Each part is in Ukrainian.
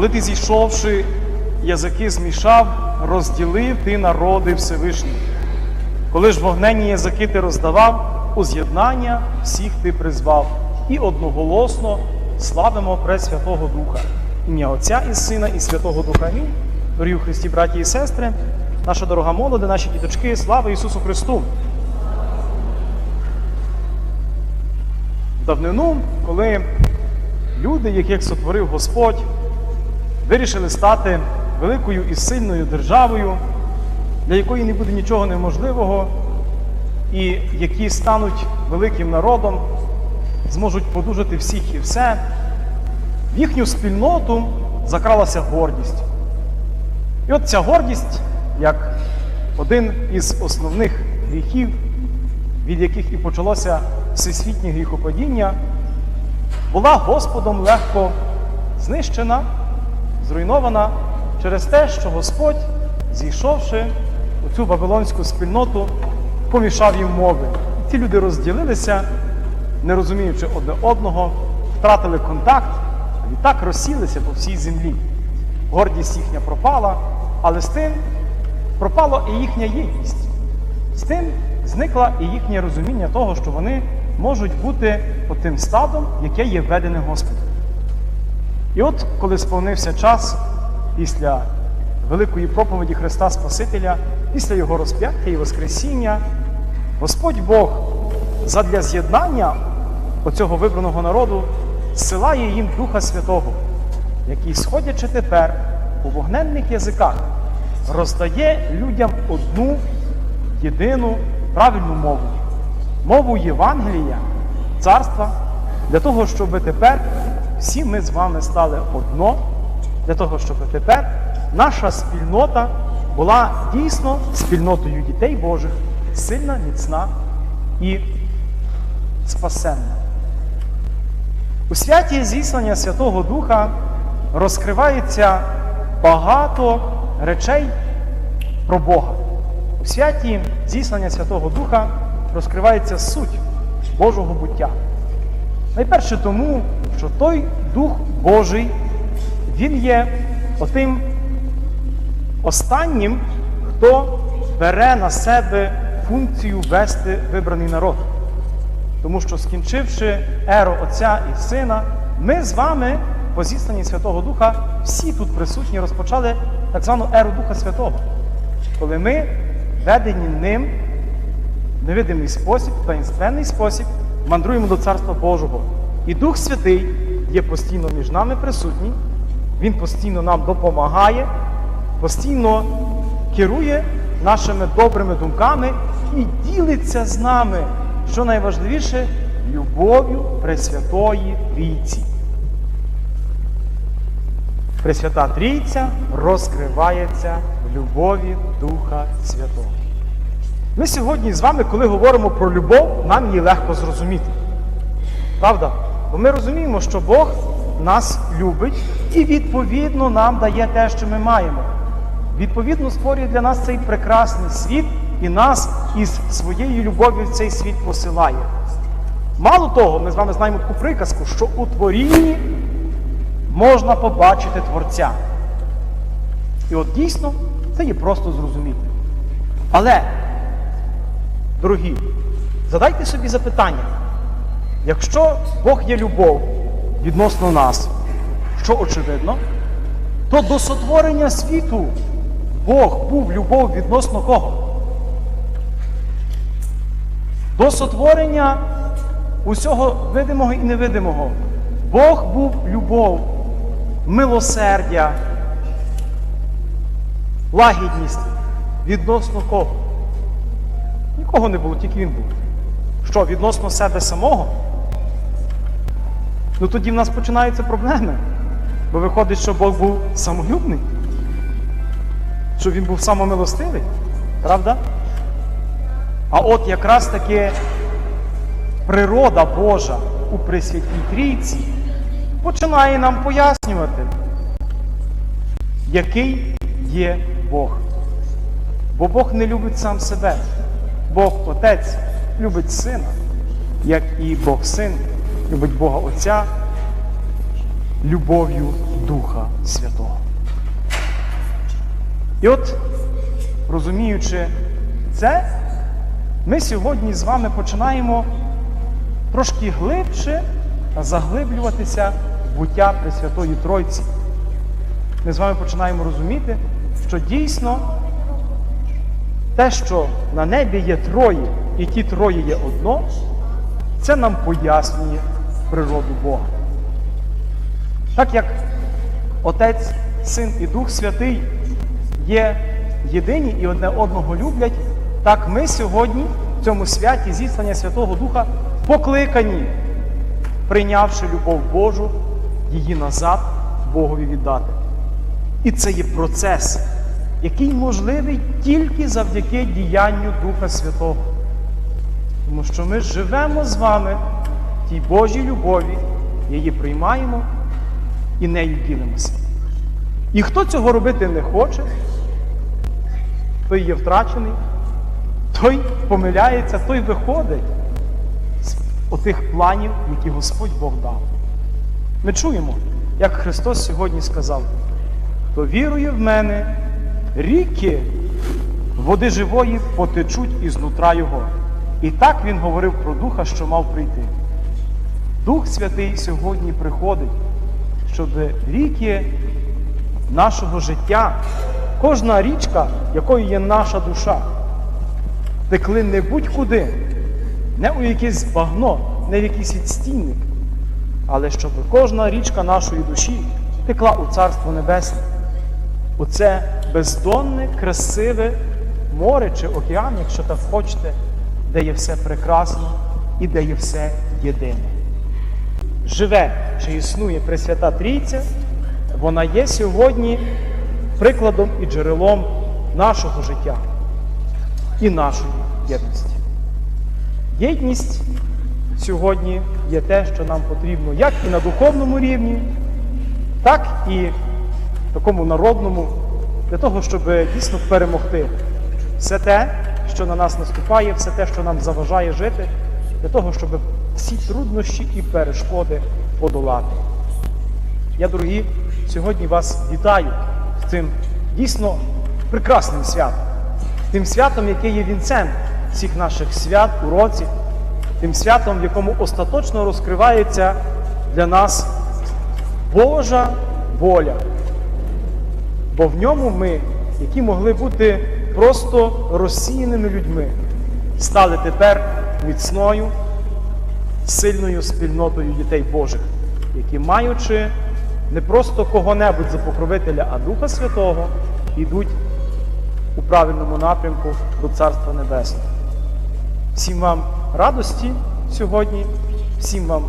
коли ти зійшовши, язики змішав, розділив ти народи Всевишні. Коли ж вогненні язики ти роздавав, у з'єднання всіх ти призвав, і одноголосно славимо Пресвятого Духа. Ім'я Отця і Сина, і Святого Духа. Дорогі Христі, браті і сестри, наша дорога молода, наші діточки, слава Ісусу Христу! Давнину, коли люди, яких сотворив Господь, вирішили стати великою і сильною державою, для якої не буде нічого неможливого, і які стануть великим народом, зможуть подужати всіх і все, в їхню спільноту закралася гордість. І от ця гордість, як один із основних гріхів, від яких і почалося всесвітнє гріхопадіння, була Господом легко знищена, зруйнована через те, що Господь, зійшовши у цю вавилонську спільноту, помішав їм мови. І ці люди розділилися, не розуміючи одне одного, втратили контакт, а відтак розсілися по всій землі. Гордість їхня пропала, але з тим пропала і їхня єдність. З тим зникла і їхнє розуміння того, що вони можуть бути отим стадом, яке є введене Господом. І от, коли сповнився час після великої проповіді Христа Спасителя, після Його розп'яття і Воскресіння, Господь Бог задля з'єднання оцього вибраного народу зсилає їм Духа Святого, який, сходячи тепер у вогненних язиках, роздає людям одну єдину правильну мову мову Євангелія, царства, для того, щоб тепер всі ми з вами стали одно, для того, щоб тепер наша спільнота була дійсно спільнотою дітей Божих, сильна, міцна і спасенна. У святі зіслання Святого Духа розкривається багато речей про Бога. У святі зіслання Святого Духа розкривається суть Божого буття. Найперше тому, що той Дух Божий, він є отим останнім, хто бере на себе функцію вести вибраний народ. Тому що, скінчивши еру Отця і Сина, ми з вами, по зісланні Святого Духа, всі тут присутні розпочали так звану еру Духа Святого, коли ми, ведені ним, в невидимий спосіб, таїнственний спосіб, мандруємо до Царства Божого. І Дух Святий є постійно між нами присутній, Він постійно нам допомагає, постійно керує нашими добрими думками і ділиться з нами, що найважливіше, любов'ю Пресвятої Трійці. Пресвята Трійця розкривається в любові Духа Святого. Ми сьогодні з вами, коли говоримо про любов, нам її легко зрозуміти. Правда? Бо ми розуміємо, що Бог нас любить і відповідно нам дає те, що ми маємо. Відповідно, створює для нас цей прекрасний світ і нас із своєю любов'ю в цей світ посилає. Мало того, ми з вами знаємо таку приказку, що у творінні можна побачити Творця. І от дійсно це є просто зрозуміти. Але, дорогі, задайте собі запитання. Якщо Бог є любов відносно нас, що очевидно, то до сотворення світу Бог був любов відносно кого? До сотворення усього видимого і невидимого. Бог був любов, милосердя, лагідність відносно кого? Нікого не було, тільки він був. Що, відносно себе самого? Ну тоді в нас починаються проблеми. Бо виходить, що Бог був самолюбний, що він був самомилостивий, правда? А от якраз таки природа Божа у Пресвятій Трійці починає нам пояснювати, який є Бог. Бо Бог не любить сам себе. Бог Отець любить Сина, як і Бог Син любить Бога Отця любов'ю Духа Святого. І от, розуміючи це, ми сьогодні з вами починаємо трошки глибше заглиблюватися в буття Пресвятої Тройці. Ми з вами починаємо розуміти, що дійсно те, що на небі є троє, і ті троє є одно, це нам пояснює природу Бога. Так як Отець, Син і Дух Святий є єдині і одне одного люблять, так ми сьогодні в цьому святі зіслання Святого Духа покликані, прийнявши любов Божу, її назад Богові віддати. І це є процес, який можливий тільки завдяки діянню Духа Святого. Тому що ми живемо з вами тій Божій любові, її приймаємо і нею ділимося. І хто цього робити не хоче, той є втрачений, той помиляється, той виходить з отих планів, які Господь Бог дав. Ми чуємо, як Христос сьогодні сказав, хто вірує в мене, ріки води живої потечуть із нутра Його. І так Він говорив про Духа, що мав прийти. Дух Святий сьогодні приходить, щоб ріки нашого життя, кожна річка, якою є наша душа, текли не будь-куди, не у якесь багно, не в якийсь відстійник, але щоб кожна річка нашої душі текла у Царство Небесне. У це бездонне, красиве море чи океан, якщо так хочете, де є все прекрасно і де є все єдине. Живе чи існує Пресвята Трійця, вона є сьогодні прикладом і джерелом нашого життя і нашої єдності. Єдність сьогодні є те, що нам потрібно як і на духовному рівні, так і такому народному, для того, щоб дійсно перемогти все те, що на нас наступає, все те, що нам заважає жити, для того, щоб всі труднощі і перешкоди подолати. Я, дорогі, сьогодні вас вітаю з цим дійсно прекрасним святом, тим святом, яке є вінцем всіх наших свят у році, тим святом, в якому остаточно розкривається для нас Божа воля. Бо в ньому ми, які могли бути просто розсіяними людьми, стали тепер міцною, сильною спільнотою дітей Божих, які, маючи не просто кого-небудь за покровителя, а Духа Святого, йдуть у правильному напрямку до Царства Небесного. Всім вам радості сьогодні, всім вам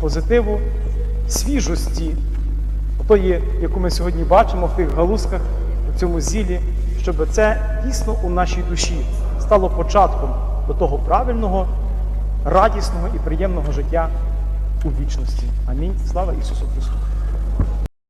позитиву, свіжості, тої, яку ми сьогодні бачимо в тих галузках, у цьому зілі, щоб це дійсно у нашій душі стало початком до того правильного, радісного і приємного життя у вічності. Амінь. Слава Ісусу Христу!